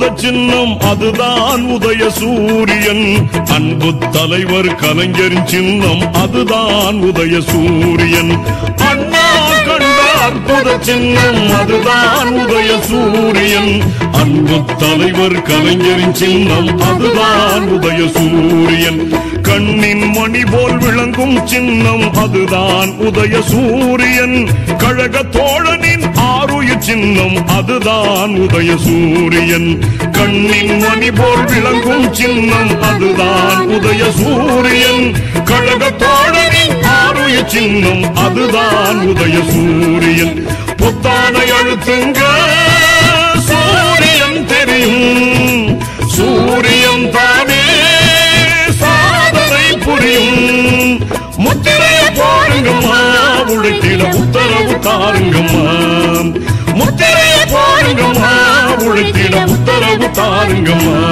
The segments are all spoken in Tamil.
அற்புத சின்னம் அதுதான் உதய சூரியன். அன்பு தலைவர் கலைஞரின் சின்னம் அதுதான் உதய சூரியன். சின்னம் அதுதான் உதய சூரியன். அன்பு தலைவர் கலைஞரின் சின்னம் அதுதான் உதய சூரியன். கண்ணின் மணி போல் விளங்கும் சின்னம் அதுதான் உதய சூரியன். கழக தோழனின் ஆறுயிர் சின்னம் அதுதான் உதய சூரியன். கண்ணின் மணி போல் விளங்கும் சின்னம் அதுதான் உதய சூரியன். கழக தோழனின் ஆறுயிர் சின்னம் அதுதான் உதய சூரியன். பானை அழுத்துங்க சூரியன் தெரியும். சூரியன் தானே சாதனை புரியும். முத்திரைய போடுங்கம்மா. உழைத்திட உத்தரவு தாருங்கம்மா. முத்திரைய போடுங்கம்மா. உழைத்திட உத்தரவு தாருங்கம்மா.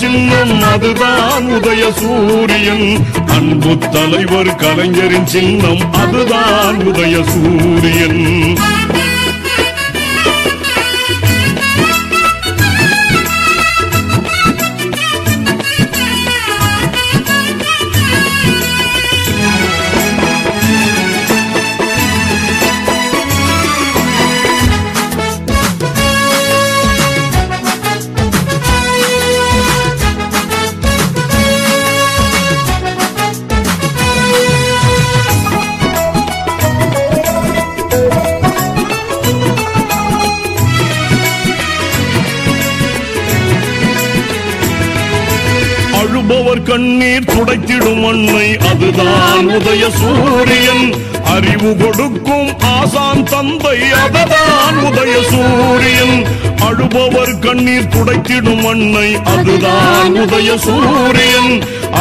சின்னம் அதுதான் உதய சூரியன். அன்பு தலைவர் கலைஞரின் சின்னம் அதுதான் உதய சூரியன். அழுபவர் கண்ணீர் துடைத்திடும் அன்னை அதுதான் உதய சூரியன். அறிவு கொடுக்கும் ஆசான் தந்தை அதுதான் உதய சூரியன். அழுபவர் கண்ணீர் துடைத்திடும் அன்னை அதுதான் உதய சூரியன்.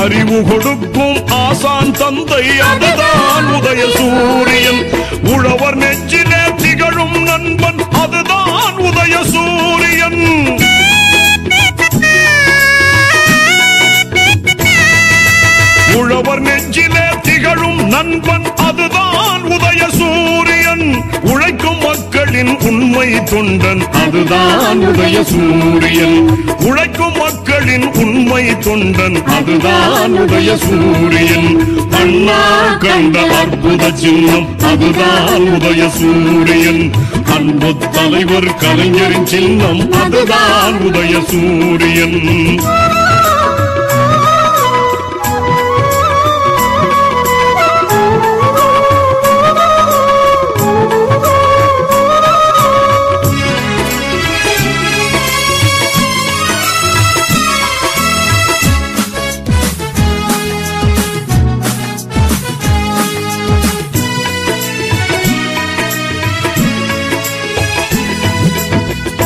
அறிவு கொடுக்கும் ஆசான் தந்தை அதுதான் உதய சூரியன். உழவர் நெஞ்சிலே திகழும் நண்பன் அதுதான் உதய சூரியன். உண்மை தொண்டன் அதுதான் உதய சூரியன். உழைக்கும் மக்களின் உண்மை தொண்டன் அதுதான் உதய சூரியன். அண்ணா கண்ட அற்புத சின்னம் அதுதான் உதய சூரியன். அன்பு தலைவர் கலைஞரின் சின்னம் அதுதான் உதய சூரியன்.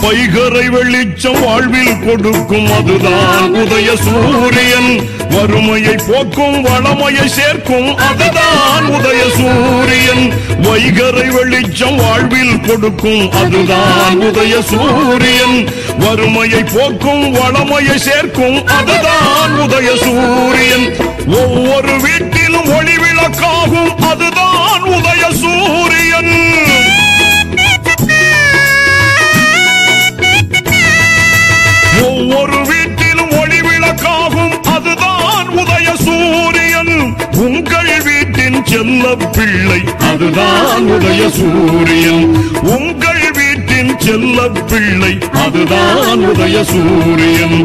வைகரை வெளிச்சம் வாழ்வில் கொடுக்கும் அதுதான் உதய சூரியன். வறுமையை போக்கும் வளமையை சேர்க்கும் அதுதான் உதய சூரியன். வைகரை வெளிச்சம் வாழ்வில் கொடுக்கும் அதுதான் உதய சூரியன். வறுமையை போக்கும் வளமையை சேர்க்கும் அதுதான் உதய சூரியன். ஒவ்வொரு வீட்டிலும் ஒளி விளக்காகும் அதுதான் உங்கள் வீட்டின் செல்ல பிள்ளை அதுதான் உதய சூரியன். உங்கள் வீட்டின் செல்ல பிள்ளை அதுதான் உதய சூரியன்.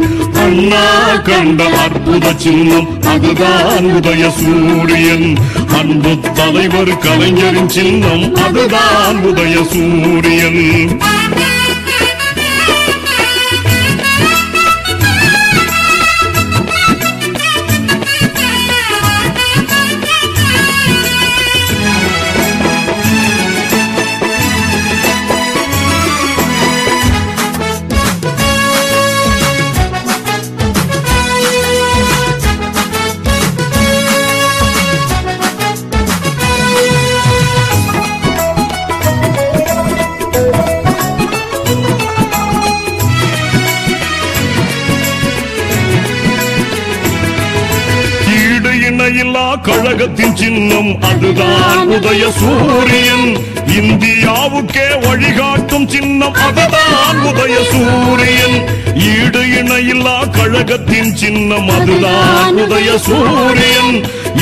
அண்ணா கண்ட அற்புத சின்னம் அதுதான் உதய சூரியன். அன்பு தலைவர் கலைஞரின் சின்னம் அதுதான் உதய சூரியன். எல்லையில்லா கழகத்தின் சின்னம் அதுதான். உதய சூரியன் இந்தியாவுக்கே வழிகாட்டும் சின்னம் அதுதான். உதய சூரியன் ஈடு இணையில்லா கழகத்தின் சின்னம் அதுதான். உதய சூரியன்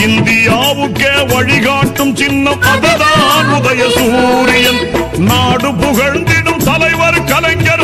இந்தியாவுக்கே வழிகாட்டும் சின்னம் அதுதான். உதய சூரியன் நாடு புகழ்ந்திடும் தலைவர் கலைஞர்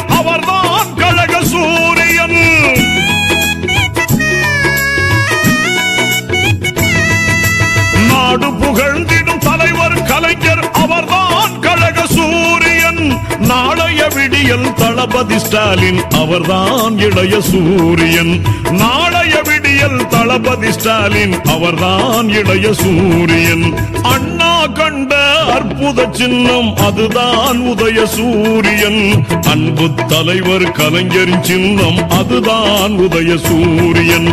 நாளைய விடியல் தளபதி ஸ்டாலின் அவர்தான் இளைய சூரியன். நாளைய விடியல் தளபதி ஸ்டாலின் அவர்தான் இளைய சூரியன். அண்ணா கண்ட அற்புத சின்னம் அதுதான் உதய சூரியன். அன்பு தலைவர் கலைஞரின் சின்னம் அதுதான் உதய சூரியன்.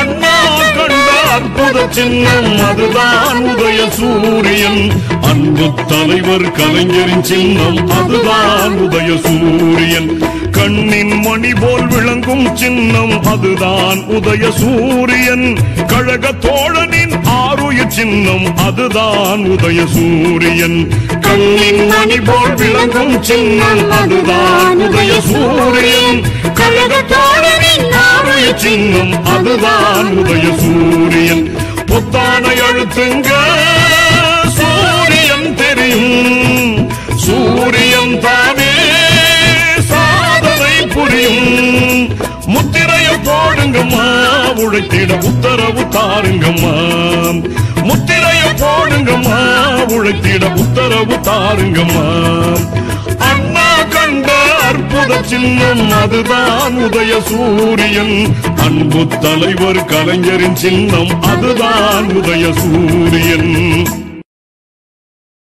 அண்ணா கண்ட அற்புத சின்னம் அதுதான் உதய சூரியன். அன்பு தலைவர் கலைஞரின் சின்னம் அதுதான் உதய சூரியன். கண்ணின் மணி போல் விளங்கும் சின்னம் அதுதான் உதய சூரியன். கழக தோழனின் தூய சின்னம் அதுதான் உதய சூரியன். கண்ணின் மணி போல் விளங்கும் சின்னம் அதுதான் உதய சூரியன். கழக தோழனின் சின்னம் அதுதான் உதய சூரியன். புத்தானை அழுத்துங்கள் உழைத்திட உத்தரவு தாருங்கம்மா. முத்திரைய போடுங்கம்மா. உழைத்திட உத்தரவு தாருங்கம்மா. அண்ணா கண்ட அற்புத சின்னம் அதுதான் உதய சூரியன். அன்பு தலைவர் கலைஞரின் சின்னம் அதுதான் உதய சூரியன்.